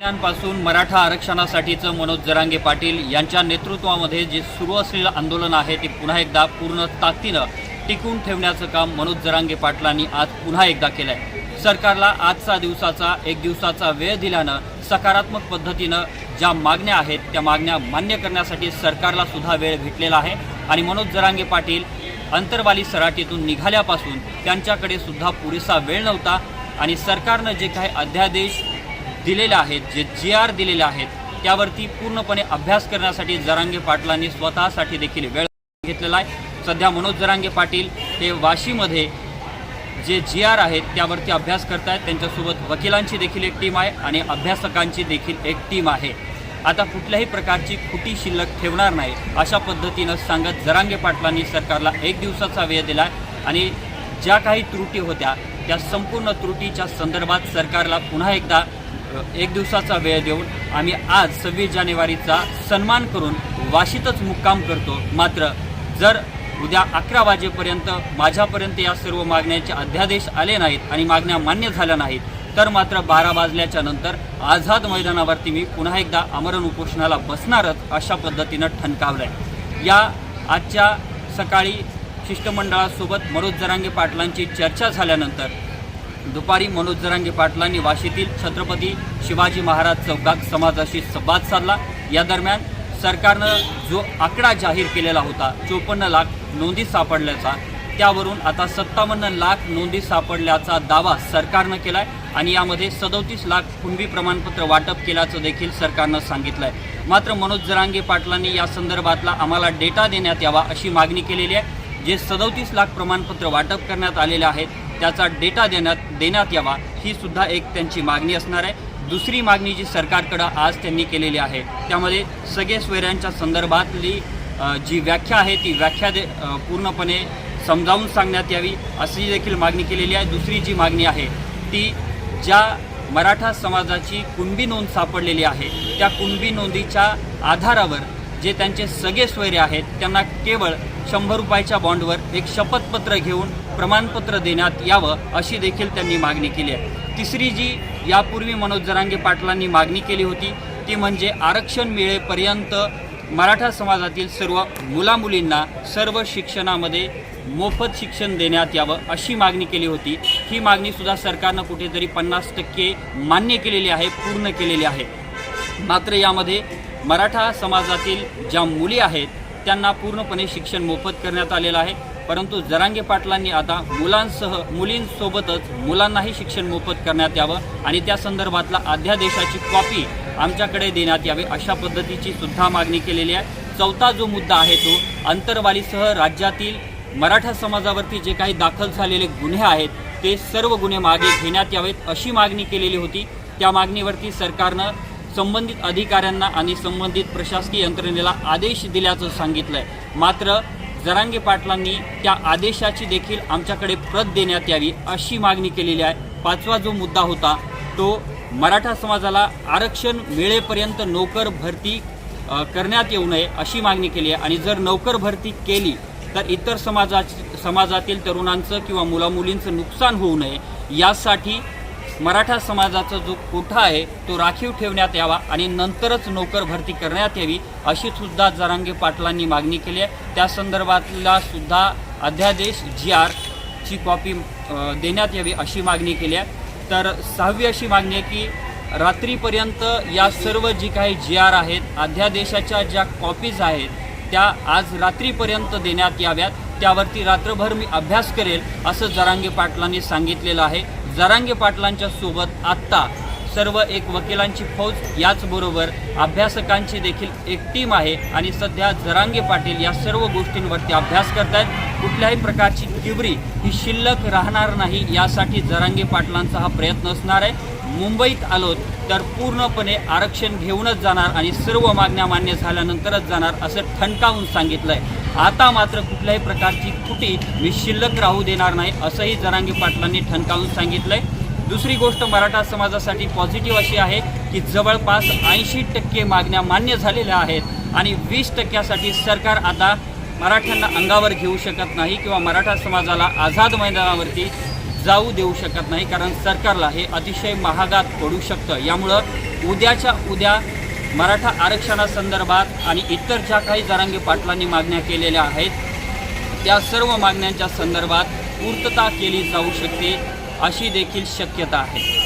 महिन्यांपासून मराठा आरक्षणासाठीचं मनोज जरांगे पाटील यांच्या नेतृत्वामध्ये जे सुरू असलेलं आंदोलन आहे ते पुन्हा एकदा पूर्ण ताकदीनं टिकून ठेवण्याचं काम मनोज जरांगे पाटलांनी आज पुन्हा एकदा केलं आहे सरकारला आजचा दिवसाचा एक दिवसाचा वेळ दिल्यानं सकारात्मक पद्धतीनं ज्या मागण्या आहेत त्या मागण्या मान्य करण्यासाठी सरकारला सुद्धा वेळ भेटलेला आहे आणि मनोज जरांगे पाटील अंतरवाली सराटीतून निघाल्यापासून त्यांच्याकडे सुद्धा पुरेसा वेळ नव्हता आणि सरकारनं जे काही अध्यादेश दिलेल्या आहेत जे जी आर दिलेले आहेत त्यावरती पूर्णपणे अभ्यास करण्यासाठी जरांगे पाटलांनी स्वतःसाठी देखील वेळ घेतलेला आहे. सध्या मनोज जरांगे पाटील हे वाशीमध्ये जे जी आर आहेत त्यावरती अभ्यास करतायत. त्यांच्यासोबत वकिलांची देखील एक टीम आहे आणि अभ्यासकांची देखील एक टीम आहे. आता कुठल्याही प्रकारची खुटी शिल्लक ठेवणार नाही अशा पद्धतीनं सांगत जरांगे पाटलांनी सरकारला एक दिवसाचा वेळ दिला आणि ज्या काही त्रुटी होत्या त्या संपूर्ण त्रुटीच्या संदर्भात सरकारला पुन्हा एकदा एक दिवसाचा वेळ देऊन आम्ही आज सव्वीस जानेवारीचा सन्मान करून वाशीतच मुक्काम करतो. मात्र जर उद्या अकरा वाजेपर्यंत माझ्यापर्यंत या सर्व मागण्यांचे अध्यादेश आले नाहीत आणि मागण्या मान्य झाल्या नाहीत तर मात्र बारा वाजल्याच्या नंतर आझाद मैदानावरती मी पुन्हा एकदा आमरण उपोषणाला बसणारच अशा पद्धतीनं ठणकावलं आहे या आजच्या सकाळी शिष्टमंडळासोबत मनोज जरांगे पाटलांची चर्चा झाल्यानंतर दुपारी मनोज जरांगे पाटलांनी वाशीतील छत्रपती शिवाजी महाराज चौकात समाजाशी संवाद साधला. या दरम्यान सरकारनं जो आकडा जाहीर केलेला होता चोपन्न लाख नोंदी सापडल्याचा त्यावरून आता सत्तावन्न लाख नोंदी सापडल्याचा दावा सरकारनं केला आहे आणि यामध्ये सदोतीस लाख कुणबी प्रमाणपत्र वाटप केल्याचं देखील सरकारनं सांगितलं आहे मात्र मनोज जरांगे पाटलांनी या संदर्भातला आम्हाला डेटा देण्यात यावा अशी मागणी केलेली आहे. जे सदोतीस लाख प्रमाणपत्र वाटप करण्यात आलेले आहेत त्याचा डेटा देण्यात देण्यात यावा ही सुद्धा एक त्यांची मागणी असणार आहे. दुसरी मागणी जी सरकारकडं आज त्यांनी केलेली आहे त्यामध्ये सगळे स्वेऱ्यांच्या संदर्भातली जी व्याख्या आहे ती व्याख्या दे पूर्णपणे समजावून सांगण्यात यावी अशी देखील मागणी केलेली आहे. दुसरी जी मागणी आहे ती ज्या मराठा समाजाची कुणबी नोंद सापडलेली आहे त्या कुणबी नोंदीच्या आधारावर जे त्यांचे सगळे सोयरे आहेत त्यांना केवळ शंभर रुपयाच्या बॉन्डवर एक शपथपत्र घेऊन प्रमाणपत्र देण्यात यावं अशी देखील त्यांनी मागणी केली आहे. तिसरी जी यापूर्वी मनोज जरांगे पाटलांनी मागणी केली होती ती म्हणजे आरक्षण मिळेपर्यंत मराठा समाजातील सर्व मुलामुलींना सर्व शिक्षणामध्ये मोफत शिक्षण देण्यात यावं अशी मागणी केली होती. ही मागणीसुद्धा सरकारनं कुठेतरी पन्नास टक्के मान्य केलेली आहे पूर्ण केलेली आहे. मात्र यामध्ये मराठा समाजातील ज्या मुली आहेत त्यांना पूर्णपणे शिक्षण मोफत करण्यात आलेलं आहे. परंतु जरांगे पाटलांनी आता मुलांसह मुलींसोबतच मुलांनाही शिक्षण मोफत करण्यात यावं आणि त्या संदर्भातला अध्यादेशाची कॉपी आमच्याकडे देण्यात यावी अशा पद्धतीची सुद्धा मागणी केलेली आहे. चौथा जो मुद्दा आहे तो अंतरवालीसह राज्यातील मराठा समाजावरती जे काही दाखल झालेले गुन्हे आहेत ते सर्व गुन्हे मागे घेण्यात यावेत अशी मागणी केलेली होती. त्या मागणीवरती सरकारनं संबंधित अधिकाऱ्यांना आणि संबंधित प्रशासकीय यंत्रणेला आदेश दिल्याचं सांगितलं आहे मात्र जरांगे पाटलांनी त्या आदेशाची देखील आमच्याकडे प्रत देण्यात यावी अशी मागणी केलेली आहे. पाचवा जो मुद्दा होता तो मराठा समाजाला आरक्षण मिळेपर्यंत नोकर भरती करण्यात येऊ नये अशी मागणी केली आहे. आणि जर नोकर भरती केली तर इतर समाजा समाजातील तरुणांचं किंवा मुलामुलींचं नुकसान होऊ नये. यासाठी मराठा समाजाचा जो कोठा आहे तो राखीव ठेवण्यात यावा आणि नंतरच नोकर भरती करण्यात यावी अशी सुद्धा जरांगे पाटलांनी मागणी केली आहे. त्या संदर्भातला सुद्धा अध्यादेश जी आर ची कॉपी देण्यात यावी अशी मागणी केली आहे. तर सहावी अशी मागणी आहे की रात्रीपर्यंत या सर्व जी काही जी आर आहेत अध्यादेशाच्या ज्या कॉपीज आहेत त्या आज रात्रीपर्यंत देण्यात याव्यात. त्यावरती रात्रभर मी अभ्यास करेल असं जरांगे पाटलांनी सांगितलेलं आहे. जरांगे पाटलांच्या सोबत आत्ता सर्व एक वकिलांची फौज याचबरोबर अभ्यासकांची देखील एक टीम आहे आणि सध्या जरांगे पाटील या सर्व गोष्टींवरती अभ्यास करत आहेत कुठल्याही प्रकारची किवरी ही शिल्लक राहणार नाही यासाठी जरांगे पाटलांचा हा प्रयत्न असणार आहे. मुंबईत आलो तर पूर्णपणे आरक्षण घेऊनच जाणार आणि सर्व मागण्या मान्य झाल्यानंतरच जाणार असं ठणकावून सांगितलं आहे आता मात्र कुठल्याही प्रकारची खुटी मी शिल्लक राहू देणार नाही असंही जरांगी पाटलांनी ठणकावून सांगितलं आहे दुसरी गोष्ट मराठा समाजासाठी पॉझिटिव्ह अशी आहे की जवळपास ऐंशी टक्के मागण्या मान्य झालेल्या आहेत आणि वीस टक्क्यासाठी सरकार आता मराठ्यांना अंगावर घेऊ शकत नाही किंवा मराठा समाजाला आझाद मैदानावरती जाऊ देऊ शकत नाही कारण सरकारला हे अतिशय महागात पडू शकतं. यामुळं उद्याच्या उद्या मराठा आरक्षणासंदर्भात आणि इतर ज्या काही जरांगे पाटलांनी मागण्या केलेल्या आहेत त्या सर्व मागण्यांच्या संदर्भात पूर्तता केली जाऊ शकते अशी देखील शक्यता आहे.